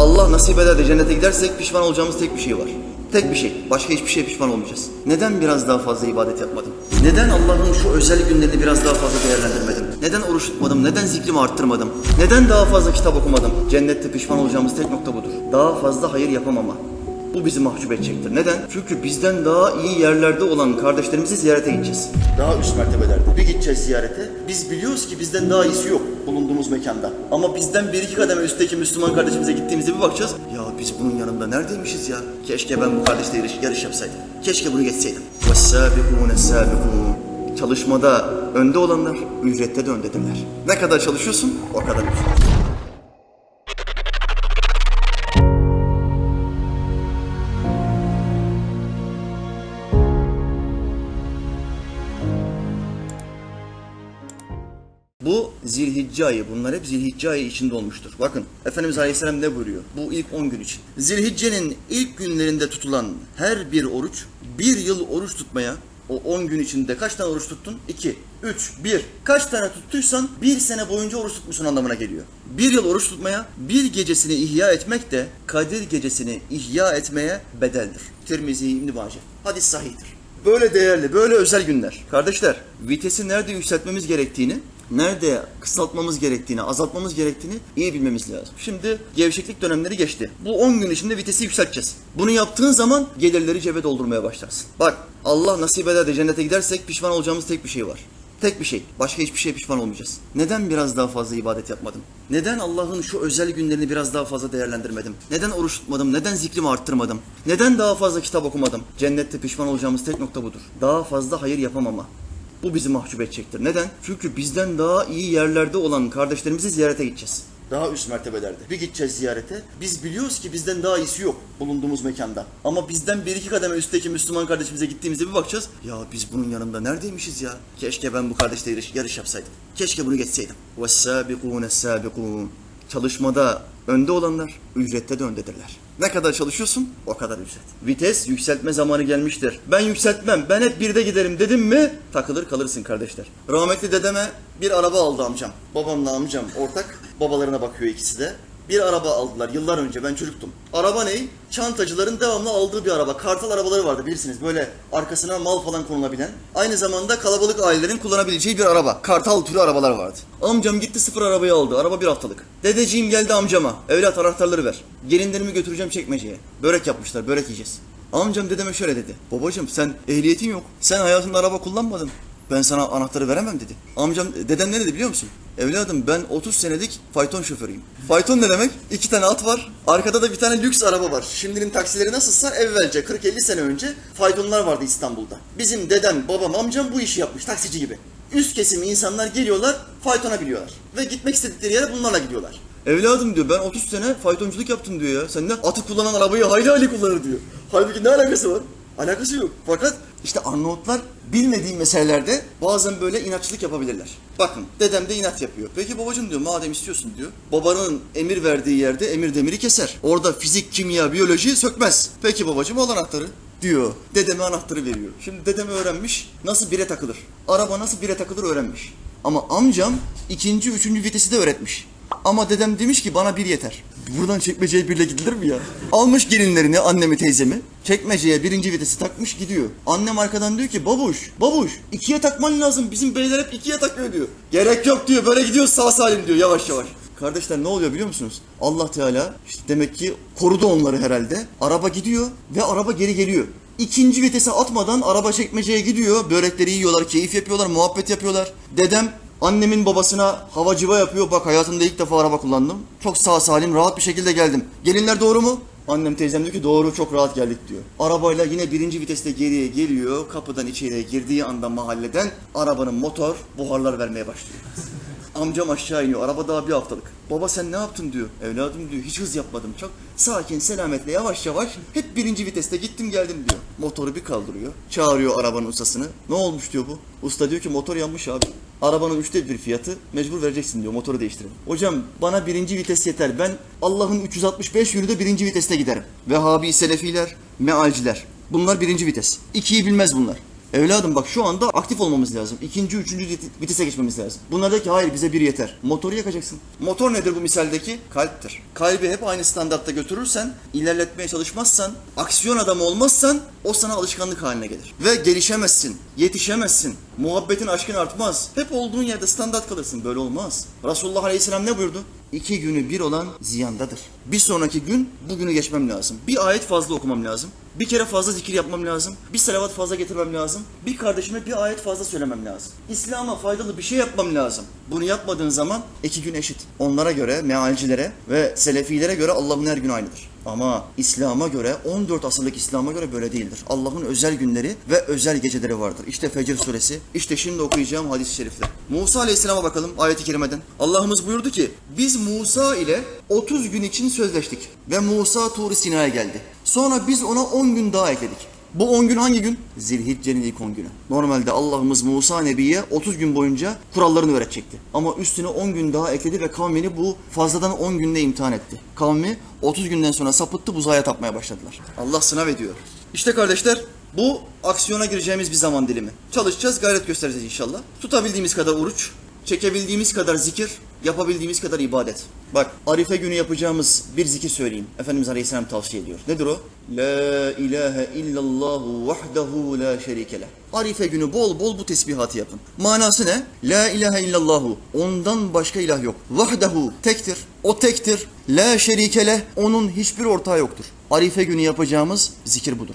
Allah nasip eder de cennete gidersek pişman olacağımız tek bir şey var. Tek bir şey. Başka hiçbir şeye pişman olmayacağız. Neden biraz daha fazla ibadet yapmadım? Neden Allah'ın şu özel günlerini biraz daha fazla değerlendirmedim? Neden oruç tutmadım? Neden zikrimi arttırmadım? Neden daha fazla kitap okumadım? Cennette pişman olacağımız tek nokta budur. Daha fazla hayır yapamama. Bu bizi mahcup edecektir. Neden? Çünkü bizden daha iyi yerlerde olan kardeşlerimizi ziyarete gideceğiz. Daha üst mertebelerde. Bir gideceğiz ziyarete. Biz biliyoruz ki bizden daha iyisi yok bulunduğumuz mekanda. Ama bizden bir iki kademe üstteki Müslüman kardeşimize gittiğimizde bir bakacağız. Ya biz bunun yanında neredeymişiz ya? Keşke ben bu kardeşle yarış, yarış yapsaydım. Keşke bunu geçseydim. وَالسَّابِقُونَ السَّابِقُونَ Çalışmada önde olanlar ücrette de öndedirler. Ne kadar çalışıyorsun o kadar ücret. Bu zilhicce ayı. Bunlar hep zilhicce ayı içinde olmuştur. Bakın Efendimiz Aleyhisselam ne buyuruyor? Bu ilk 10 gün için. Zilhicce'nin ilk günlerinde tutulan her bir oruç bir yıl oruç tutmaya o 10 gün içinde kaç tane oruç tuttun? 2, 3, 1. Kaç tane tuttuysan bir sene boyunca oruç tutmuşsun anlamına geliyor. Bir yıl oruç tutmaya, bir gecesini ihya etmek de Kadir gecesini ihya etmeye bedeldir. Tirmizi İbn-i Mace. Hadis sahihtir. Böyle değerli, böyle özel günler. Kardeşler, vitesi nerede yükseltmemiz gerektiğini, nerede kısaltmamız gerektiğini, azaltmamız gerektiğini iyi bilmemiz lazım. Şimdi gevşeklik dönemleri geçti. Bu 10 gün içinde vitesi yükselteceğiz. Bunu yaptığın zaman gelirleri cebe doldurmaya başlarsın. Bak Allah nasip eder de cennete gidersek pişman olacağımız tek bir şey var. Tek bir şey. Başka hiçbir şeye pişman olmayacağız. Neden biraz daha fazla ibadet yapmadım? Neden Allah'ın şu özel günlerini biraz daha fazla değerlendirmedim? Neden oruç tutmadım? Neden zikrimi arttırmadım? Neden daha fazla kitap okumadım? Cennette pişman olacağımız tek nokta budur. Daha fazla hayır yapamama. Bu bizi mahcup edecektir. Neden? Çünkü bizden daha iyi yerlerde olan kardeşlerimizi ziyarete gideceğiz. Daha üst mertebelerde. Bir gideceğiz ziyarete. Biz biliyoruz ki bizden daha iyisi yok bulunduğumuz mekanda. Ama bizden bir iki kademe üstteki Müslüman kardeşimize gittiğimizde bir bakacağız. Ya biz bunun yanında neredeymişiz ya? Keşke ben bu kardeşle yarış, yarış yapsaydım. Keşke bunu geçseydim. وَالسَّابِقُونَ السَّابِقُونَ Çalışmada önde olanlar ücrette de öndedirler. Ne kadar çalışıyorsun o kadar ücret. Vites yükseltme zamanı gelmiştir. Ben yükseltmem ben hep birde giderim dedim mi takılır kalırsın kardeşler. Rahmetli dedeme bir araba aldı amcam. Babamla amcam ortak babalarına bakıyor ikisi de. Bir araba aldılar yıllar önce ben çocuktum. Araba ne? Çantacıların devamlı aldığı bir araba. Kartal arabaları vardı bilirsiniz. Böyle arkasına mal falan konulabilen. Aynı zamanda kalabalık ailelerin kullanabileceği bir araba. Kartal türü arabalar vardı. Amcam gitti sıfır arabayı aldı. Araba bir haftalık. Dedeciğim geldi amcama. Evlat anahtarları ver. Gelinlerimi götüreceğim çekmeceye. Börek yapmışlar. Börek yiyeceğiz. Amcam dedeme şöyle dedi. Babacım sen ehliyetin yok. Sen hayatında araba kullanmadın. Ben sana anahtarı veremem dedi. Amcam dedem ne dedi biliyor musun? Evladım ben 30 senelik fayton şoförüyüm. Fayton ne demek? İki tane at var. Arkada da bir tane lüks araba var. Şimdinin taksileri nasılsa evvelce 40-50 sene önce faytonlar vardı İstanbul'da. Bizim dedem, babam, amcam bu işi yapmış taksici gibi. Üst kesim insanlar geliyorlar, faytona biliyorlar. Ve gitmek istedikleri yere bunlarla gidiyorlar. Evladım diyor ben 30 sene faytonculuk yaptım diyor ya. Sen ne atı kullanan arabayı hayli hayli kullanır diyor. Halbuki ne alakası var? Alakası yok. Fakat işte Arnavutlar bilmediği meselelerde bazen böyle inatçılık yapabilirler. Bakın dedem de inat yapıyor. Peki babacığım diyor madem istiyorsun diyor. Babanın emir verdiği yerde emir demiri keser. Orada fizik, kimya, biyoloji sökmez. Peki babacığım al anahtarı diyor. Dedeme anahtarı veriyor. Şimdi dedem öğrenmiş nasıl bire takılır. Araba nasıl bire takılır öğrenmiş. Ama amcam ikinci, üçüncü vitesi de öğretmiş. Ama dedem demiş ki bana bir yeter. Buradan çekmeceye birle gidilir mi ya? Almış gelinlerini, annemi, teyzemi. Çekmeceye birinci vitesi takmış gidiyor. Annem arkadan diyor ki babuş, babuş ikiye takman lazım. Bizim beyler hep ikiye takıyor diyor. Gerek yok diyor. Böyle gidiyoruz sağ salim diyor yavaş yavaş. Kardeşler ne oluyor biliyor musunuz? Allah Teala işte demek ki korudu onları herhalde. Araba gidiyor ve araba geri geliyor. İkinci vitese atmadan araba çekmeceye gidiyor. Börekleri yiyorlar, keyif yapıyorlar, muhabbet yapıyorlar. Dedem Annemin babasına havacıva yapıyor. Bak hayatımda ilk defa araba kullandım. Çok sağ salim, rahat bir şekilde geldim. Gelinler doğru mu? Annem teyzem diyor ki doğru çok rahat geldik diyor. Arabayla yine birinci viteste geriye geliyor. Kapıdan içeriye girdiği anda mahalleden arabanın motor buharlar vermeye başlıyor. Amcam aşağı iniyor. Araba daha bir haftalık. Baba sen ne yaptın diyor. Evladım diyor hiç hız yapmadım. Çok sakin selametle yavaş yavaş hep birinci viteste gittim geldim diyor. Motoru bir kaldırıyor. Çağırıyor arabanın ustasını. Ne olmuş diyor bu. Usta diyor ki motor yanmış abi. Arabanın üçte bir fiyatı mecbur vereceksin diyor motoru değiştirin. Hocam bana birinci vites yeter. Ben Allah'ın 365 yönünde birinci viteste giderim. Vehhabi Selefiler, mealciler. Bunlar birinci vites. İkiyi bilmez bunlar. Evladım bak şu anda aktif olmamız lazım. İkinci, üçüncü vit- vitese geçmemiz lazım. Bunlar ki hayır bize bir yeter. Motoru yakacaksın. Motor nedir bu misaldeki? Kalptir. Kalbi hep aynı standartta götürürsen, ilerletmeye çalışmazsan, aksiyon adamı olmazsan o sana alışkanlık haline gelir. Ve gelişemezsin, yetişemezsin. Muhabbetin, aşkın artmaz. Hep olduğun yerde standart kalırsın. Böyle olmaz. Resulullah Aleyhisselam ne buyurdu? İki günü bir olan ziyandadır. Bir sonraki gün bugünü geçmem lazım. Bir ayet fazla okumam lazım. Bir kere fazla zikir yapmam lazım. Bir salavat fazla getirmem lazım. Bir kardeşime bir ayet fazla söylemem lazım. İslam'a faydalı bir şey yapmam lazım. Bunu yapmadığın zaman iki gün eşit. Onlara göre, mealcilere ve selefilere göre Allah'ın her günü aynıdır. Ama İslam'a göre, 14 asırlık İslam'a göre böyle değildir. Allah'ın özel günleri ve özel geceleri vardır. İşte Fecr suresi, işte şimdi okuyacağım hadis-i şerifler. Musa aleyhisselama bakalım ayeti kerimeden. Allah'ımız buyurdu ki, biz Musa ile 30 gün için sözleştik. Ve Musa Tur-i Sina'ya geldi. Sonra biz ona 10 gün daha ekledik. Bu 10 gün hangi gün? Zilhicce'nin ilk 10 günü. Normalde Allah'ımız Musa Nebi'ye 30 gün boyunca kurallarını öğretecekti. Ama üstüne 10 gün daha ekledi ve kavmini bu fazladan 10 günde imtihan etti. Kavmi 30 günden sonra sapıttı, buzaya tapmaya başladılar. Allah sınav ediyor. İşte kardeşler bu aksiyona gireceğimiz bir zaman dilimi. Çalışacağız, gayret göstereceğiz inşallah. Tutabildiğimiz kadar oruç, çekebildiğimiz kadar zikir, yapabildiğimiz kadar ibadet. Bak Arife günü yapacağımız bir zikir söyleyeyim. Efendimiz Aleyhisselam tavsiye ediyor. Nedir o? La ilahe illallahu vahdehu la şerike leh. Arife günü bol bol bu tesbihatı yapın. Manası ne? La ilahe illallahu. Ondan başka ilah yok. Vahdehu tektir. O tektir. La şerike leh. Onun hiçbir ortağı yoktur. Arife günü yapacağımız zikir budur.